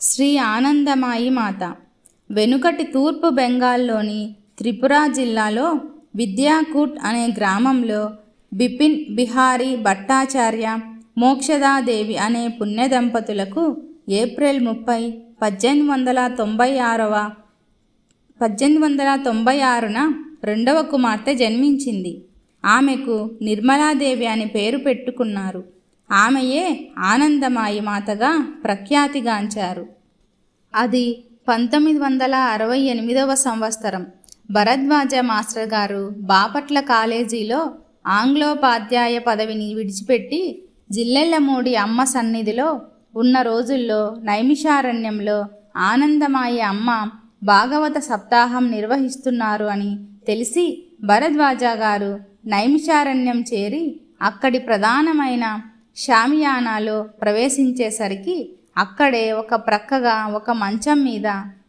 శ్రీ ఆనందమాయి మాత. వెనుకటి తూర్పు బెంగాల్లోని త్రిపుర జిల్లాలో విద్యాకూట్ అనే గ్రామంలో బిపిన్ బిహారీ భట్టాచార్య మోక్షదాదేవి అనే పుణ్య దంపతులకు ఏప్రిల్ ముప్పై పద్దెనిమిది వందల తొంభై ఆరవ పద్దెనిమిది వందల తొంభై ఆరున రెండవ కుమార్తె జన్మించింది. ఆమెకు నిర్మలాదేవి అని పేరు పెట్టుకున్నారు. ఆమెయే ఆనందమాయి మాతగా ప్రఖ్యాతిగాంచారు. అది పంతొమ్మిది వందల అరవై ఎనిమిదవ సంవత్సరం. భరద్వాజ మాస్టర్ గారు బాపట్ల కాలేజీలో ఆంగ్లోపాధ్యాయ పదవిని విడిచిపెట్టి జిల్లెళ్ళమూడి అమ్మ సన్నిధిలో ఉన్న రోజుల్లో నైమిషారణ్యంలో ఆనందమాయి అమ్మ భాగవత సప్తాహం నిర్వహిస్తున్నారు అని తెలిసి భరద్వాజ గారు నైమిషారణ్యం చేరి అక్కడి ప్రధానమైన షామియానాలో ప్రవేశించేసరికి అక్కడే ఒక ప్రక్కగా ఒక మంచం మీద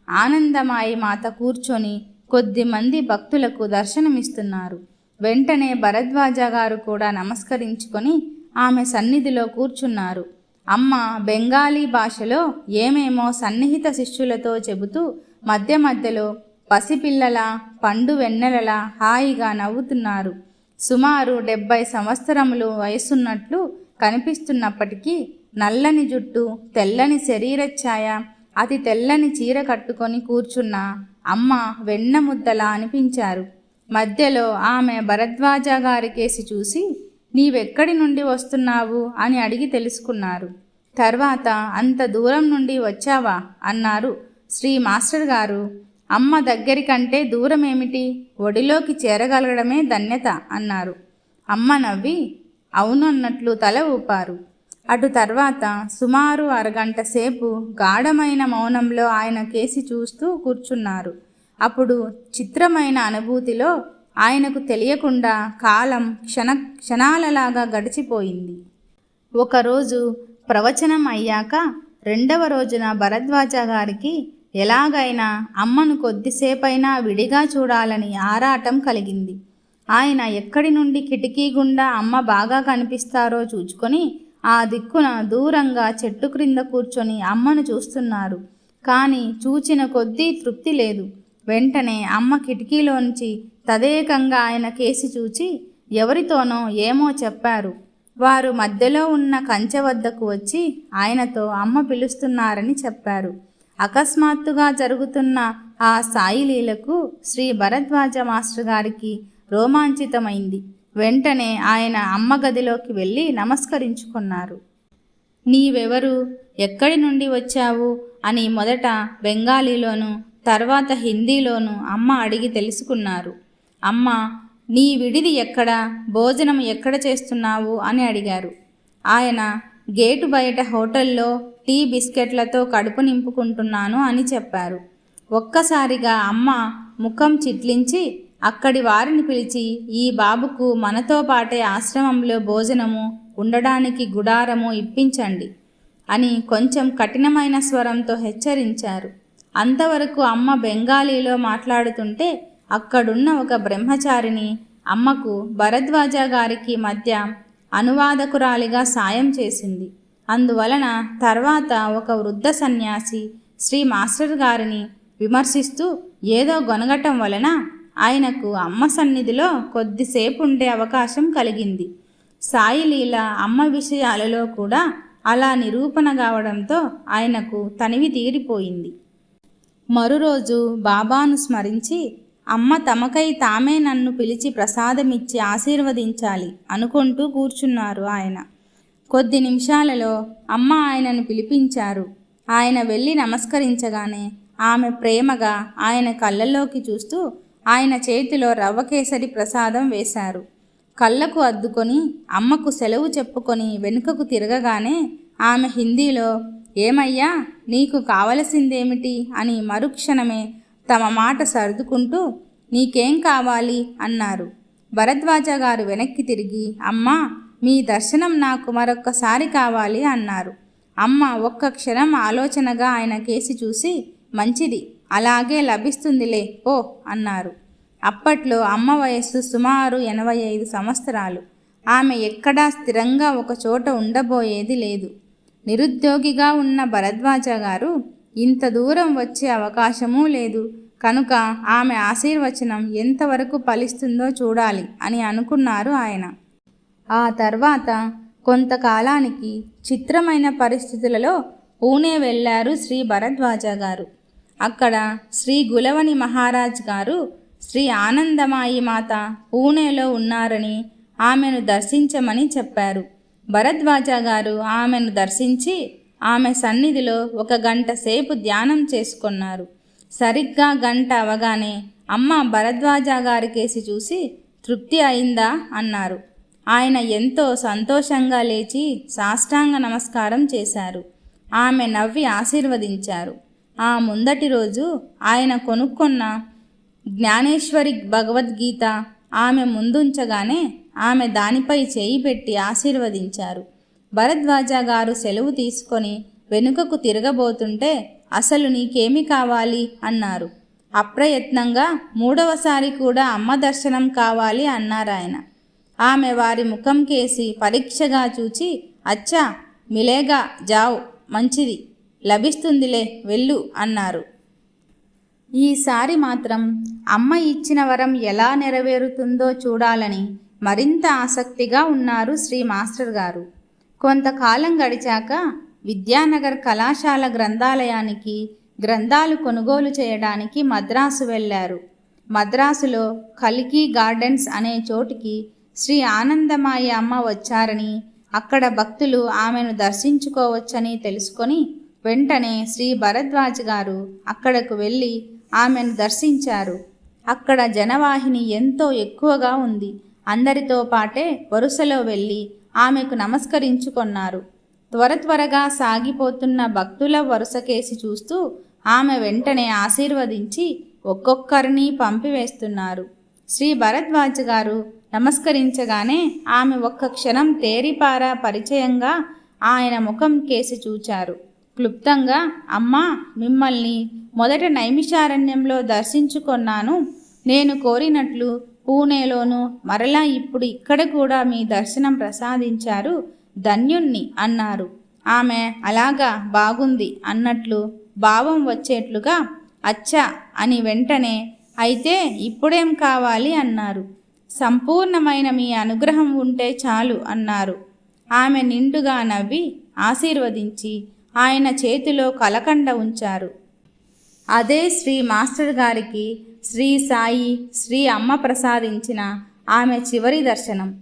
ఆనందమాయి మాత కూర్చొని కొద్దిమంది భక్తులకు దర్శనమిస్తున్నారు. వెంటనే భరద్వాజ గారు కూడా నమస్కరించుకొని ఆమె సన్నిధిలో కూర్చున్నారు. అమ్మ బెంగాలీ భాషలో ఏమేమో సన్నిహిత శిష్యులతో చెబుతూ మధ్య మధ్యలో పసిపిల్లల పండు వెన్నెలలా హాయిగా నవ్వుతున్నారు. సుమారు డెబ్బై సంవత్సరములు వయసున్నట్లు కనిపిస్తున్నప్పటికీ నల్లని జుట్టు తెల్లని శరీర ఛాయ అతి తెల్లని చీర కట్టుకొని కూర్చున్న అమ్మ వెన్న ముద్దలా అనిపించారు. మధ్యలో ఆమె భరద్వాజ గారి కేసి చూసి నీవెక్కడి నుండి వస్తున్నావు? అని అడిగి తెలుసుకున్నారు. తర్వాత అంత దూరం నుండి వచ్చావా? అన్నారు శ్రీ మాస్టర్ గారు. అమ్మ దగ్గరికంటే దూరం ఏమిటి ఒడిలోకి చేరగలగడమే ధన్యత అన్నారు. అమ్మ నవ్వి అవును అన్నట్లు తల ఊపారు. అటు తర్వాత సుమారు అరగంట సేపు గాఢమైన మౌనంలో ఆయన కేసి చూస్తూ కూర్చున్నారు. అప్పుడు చిత్రమైన అనుభూతిలో ఆయనకు తెలియకుండా కాలం క్షణ క్షణాలలాగా గడిచిపోయింది. ఒకరోజు ప్రవచనం అయ్యాక రెండవ రోజున భరద్వాజ గారికి ఎలాగైనా అమ్మను కొద్దిసేపైనా విడిగా చూడాలని ఆరాటం కలిగింది. ఆయన ఎక్కడి నుండి కిటికీ గుండా అమ్మ బాగా కనిపిస్తారో చూచుకొని ఆ దిక్కున దూరంగా చెట్టు క్రింద కూర్చొని అమ్మను చూస్తున్నారు. కానీ చూచిన కొద్దీ తృప్తి లేదు. వెంటనే అమ్మ కిటికీలోంచి తదేకంగా ఆయన కేసి చూచి ఎవరితోనో ఏమో చెప్పారు. వారు మధ్యలో ఉన్న కంచె వద్దకు వచ్చి ఆయనతో అమ్మ పిలుస్తున్నారని చెప్పారు. అకస్మాత్తుగా జరుగుతున్న ఆ సాయిలీలకు శ్రీ భరద్వాజ మాస్టర్ గారికి రోమాంచితమైంది. వెంటనే ఆయన అమ్మ గదిలోకి వెళ్ళి నమస్కరించుకున్నారు. నీవెవరు? ఎక్కడి నుండి వచ్చావు? అని మొదట బెంగాలీలోను తర్వాత హిందీలోను అమ్మ అడిగి తెలుసుకున్నారు. అమ్మ నీ విడిది ఎక్కడ? భోజనం ఎక్కడ చేస్తున్నావు? అని అడిగారు. ఆయన గేటు బయట హోటల్లో టీ బిస్కెట్లతో కడుపు నింపుకుంటున్నాను అని చెప్పారు. ఒక్కసారిగా అమ్మ ముఖం చిట్లించి అక్కడి వారిని పిలిచి ఈ బాబుకు మనతో పాటే ఆశ్రమంలో భోజనము ఉండడానికి గుడారము ఇప్పించండి అని కొంచెం కఠినమైన స్వరంతో హెచ్చరించారు. అంతవరకు అమ్మ బెంగాలీలో మాట్లాడుతుంటే అక్కడున్న ఒక బ్రహ్మచారిని అమ్మకు భరద్వాజ గారికి మధ్య అనువాదకురాలిగా సాయం చేసింది. అందువలన తర్వాత ఒక వృద్ధ సన్యాసి శ్రీ మాస్టర్ గారిని విమర్శిస్తూ ఏదో గొనగటం వలన ఆయనకు అమ్మ సన్నిధిలో కొద్దిసేపు ఉండే అవకాశం కలిగింది. సాయిలీల అమ్మ విషయాలలో కూడా అలా నిరూపణ కావడంతో ఆయనకు తనివి తీరిపోయింది. మరురోజు బాబాను స్మరించి అమ్మ తమకై తామే నన్ను పిలిచి ప్రసాదమిచ్చి ఆశీర్వదించాలి అనుకుంటూ కూర్చున్నారు ఆయన. కొద్ది నిమిషాలలో అమ్మ ఆయనను పిలిపించారు. ఆయన వెళ్ళి నమస్కరించగానే ఆమె ప్రేమగా ఆయన కళ్ళల్లోకి చూస్తూ ఆయన చేతిలో రవ్వ కేసరి ప్రసాదం వేశారు. కళ్ళకు అద్దుకొని అమ్మకు సెలవు చెప్పుకొని వెనుకకు తిరగగానే ఆమె హిందీలో ఏమయ్యా నీకు కావలసిందేమిటి? అని మరుక్షణమే తమ మాట సర్దుకుంటూ నీకేం కావాలి? అన్నారు. భరద్వాజ గారు వెనక్కి తిరిగి అమ్మా మీ దర్శనం నాకు మరొక్కసారి కావాలి అన్నారు. అమ్మ ఒక్క క్షణం ఆలోచనగా ఆయన కేసి చూసి మంచిది అలాగే లభిస్తుందిలే ఓ అన్నారు. అప్పట్లో అమ్మ వయస్సు సుమారు ఎనభై ఐదు సంవత్సరాలు. ఆమె ఎక్కడా స్థిరంగా ఒక చోట ఉండబోయేది లేదు. నిరుద్యోగిగా ఉన్న భరద్వాజ గారు ఇంత దూరం వచ్చే అవకాశమూ లేదు. కనుక ఆమె ఆశీర్వచనం ఎంతవరకు ఫలిస్తుందో చూడాలి అని అనుకున్నారు ఆయన. ఆ తర్వాత కొంతకాలానికి చిత్రమైన పరిస్థితులలో పూణే వెళ్ళారు శ్రీ భరద్వాజ గారు. అక్కడ శ్రీ గులవని మహారాజ్ గారు శ్రీ ఆనందమాయి మాత పూణేలో ఉన్నారని ఆమెను దర్శించమని చెప్పారు. భరద్వాజ గారు ఆమెను దర్శించి ఆమె సన్నిధిలో ఒక గంట సేపు ధ్యానం చేసుకున్నారు. సరిగ్గా గంట అవగానే అమ్మ భరద్వాజ గారి కేసి చూసి తృప్తి అయిందా అన్నారు. ఆయన ఎంతో సంతోషంగా లేచి సాష్టాంగ నమస్కారం చేశారు. ఆమె నవ్వి ఆశీర్వదించారు. ఆ ముందటి రోజు ఆయన కొనుక్కున్న జ్ఞానేశ్వరి భగవద్గీత ఆమె ముందుంచగానే ఆమె దానిపై చేయి పెట్టి ఆశీర్వదించారు. భరద్వాజ గారు సెలవు తీసుకొని వెనుకకు తిరగబోతుంటే అసలు నీకేమి కావాలి? అన్నారు. అప్రయత్నంగా మూడవసారి కూడా అమ్మ దర్శనం కావాలి అన్నారాయన ఆమె వారి ముఖం కేసి పరీక్షగా చూచి అచ్చా మిలేగా జావ్ మంచిది. లభిస్తుందిలే వెళ్ళు అన్నారు. ఈసారి మాత్రం అమ్మ ఇచ్చిన వరం ఎలా నెరవేరుతుందో చూడాలని మరింత ఆసక్తిగా ఉన్నారు శ్రీ మాస్టర్ గారు. కొంతకాలం గడిచాక విద్యానగర్ కళాశాల గ్రంథాలయానికి గ్రంథాలు కొనుగోలు చేయడానికి మద్రాసు వెళ్ళారు. మద్రాసులో కల్కి గార్డెన్స్ అనే చోటికి శ్రీ ఆనందమాయ అమ్మ వచ్చారని అక్కడ భక్తులు ఆమెను దర్శించుకోవచ్చని తెలుసుకొని వెంటనే శ్రీ భరద్వాజ్ గారు అక్కడకు వెళ్ళి ఆమెను దర్శించారు. అక్కడ జనవాహిని ఎంతో ఎక్కువగా ఉంది. అందరితో పాటే వరుసలో వెళ్ళి ఆమెకు నమస్కరించుకొన్నారు. త్వర త్వరగా సాగిపోతున్న భక్తుల వరుసకేసి చూస్తూ ఆమె వెంటనే ఆశీర్వదించి ఒక్కొక్కరిని పంపివేస్తున్నారు. శ్రీ భరద్వాజ్ గారు నమస్కరించగానే ఆమె ఒక్క క్షణం తేరిపారా పరిచయంగా ఆయన ముఖం కేసి చూచారు. క్లుప్తంగా అమ్మా మిమ్మల్ని మొదట నైమిషారణ్యంలో దర్శించుకొన్నాను. నేను కోరినట్లు పూణేలోను మరలా ఇప్పుడు ఇక్కడ కూడా మీ దర్శనం ప్రసాదించారు. ధన్యుణ్ణి అన్నారు. ఆమె అలాగా బాగుంది అన్నట్లు భావం వచ్చేట్లుగా అచ్చా అని వెంటనే అయితే ఇప్పుడేం కావాలి అన్నారు. సంపూర్ణమైన మీ అనుగ్రహం ఉంటే చాలు అన్నారు. ఆమె నిండుగా నవ్వి ఆశీర్వదించి ఆయన చేతిలో కలకండ ఉంచారు. అదే శ్రీ మాస్టర్ గారికి శ్రీ సాయి శ్రీ అమ్మ ప్రసాదించిన ఆమె చివరి దర్శనం.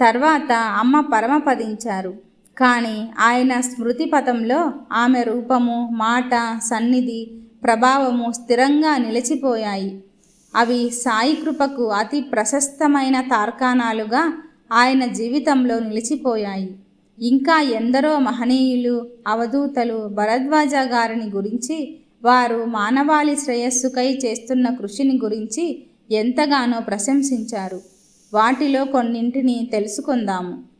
తర్వాత అమ్మ పరమపదించారు కానీ ఆయన స్మృతి పథంలో ఆమె రూపము మాట సన్నిధి ప్రభావము స్థిరంగా నిలిచిపోయాయి. అవి సాయి కృపకు అతి ప్రశస్తమైన తార్కాణాలుగా ఆయన జీవితంలో నిలిచిపోయాయి. ఇంకా ఎందరో మహనీయులు అవధూతలు భరద్వాజ గారిని గురించి వారు మానవాళి శ్రేయస్సుకై చేస్తున్న కృషిని గురించి ఎంతగానో ప్రశంసించారు. వాటిలో కొన్నింటిని తెలుసుకుందాము.